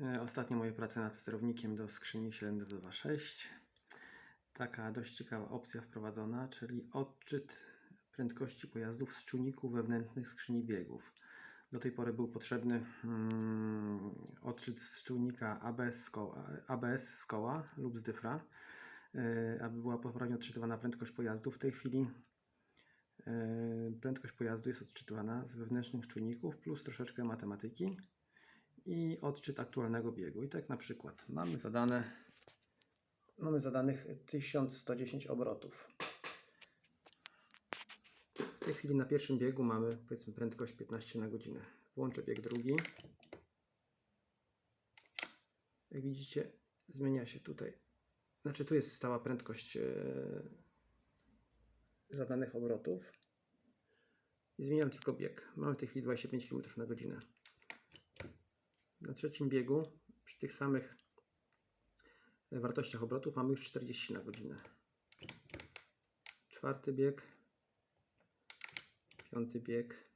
E, Ostatnie moje prace nad sterownikiem do skrzyni 7226. Taka dość ciekawa opcja wprowadzona, czyli odczyt prędkości pojazdów z czujników wewnętrznych skrzyni biegów. Do tej pory był potrzebny mm, odczyt z czujnika ABS z koła, ABS z koła lub z dyfra, e, aby była poprawnie odczytywana prędkość pojazdu. W tej chwili e, prędkość pojazdu jest odczytywana z wewnętrznych czujników plus troszeczkę matematyki i odczyt aktualnego biegu. I tak na przykład mamy zadane mamy zadanych 1110 obrotów. W tej chwili na pierwszym biegu mamy powiedzmy prędkość 15 na godzinę. Włączę bieg drugi. Jak widzicie, zmienia się tutaj. Znaczy, tu jest stała prędkość e, zadanych obrotów. I zmieniam tylko bieg. Mamy w tej chwili 25 km na godzinę. Na trzecim biegu, przy tych samych wartościach obrotów, mamy już 40 na godzinę. Czwarty bieg, piąty bieg.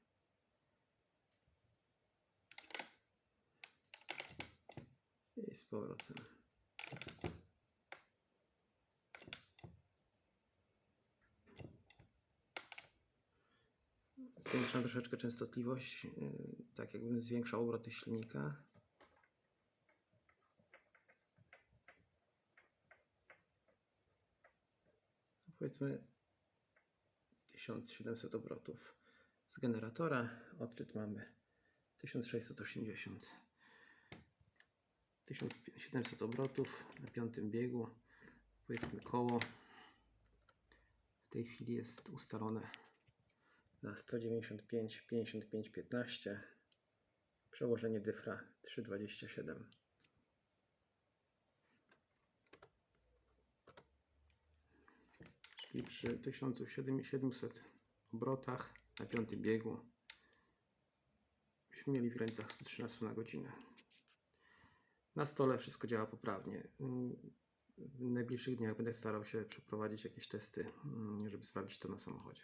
I z powrotem. Zwiększam troszeczkę częstotliwość, yy, tak jakbym zwiększał obroty silnika. Powiedzmy 1700 obrotów z generatora. Odczyt mamy 1680. 1700 obrotów na piątym biegu. Powiedzmy koło w tej chwili jest ustalone na 195 55 15. Przełożenie dyfra 327. Czyli przy 1700 obrotach na piątym biegu byśmy mieli w granicach 113 na godzinę. Na stole wszystko działa poprawnie. W najbliższych dniach będę starał się przeprowadzić jakieś testy, żeby sprawdzić to na samochodzie.